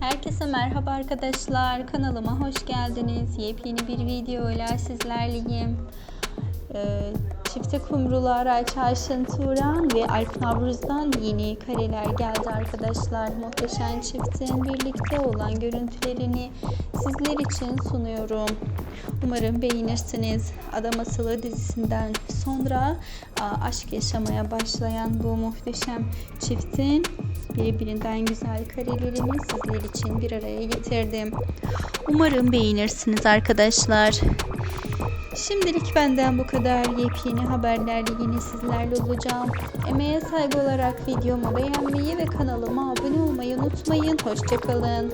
Herkese merhaba arkadaşlar. Kanalıma hoş geldiniz. Yepyeni bir video ile sizlerleyim. Ee, Çifte Kumrulu Araç Ayşen Turan ve Alp Navruz'dan yeni kareler geldi arkadaşlar. Muhteşem çiftin birlikte olan görüntülerini sizler için sunuyorum. Umarım beğenirsiniz. Adam Asılı dizisinden sonra aşk yaşamaya başlayan bu muhteşem çiftin birbirinden güzel karelerini sizler için bir araya getirdim. Umarım beğenirsiniz arkadaşlar. Şimdilik benden bu kadar. Yepyeni haberlerle yine sizlerle olacağım. Emeğe saygı olarak videomu beğenmeyi ve kanalıma abone olmayı unutmayın. Hoşçakalın.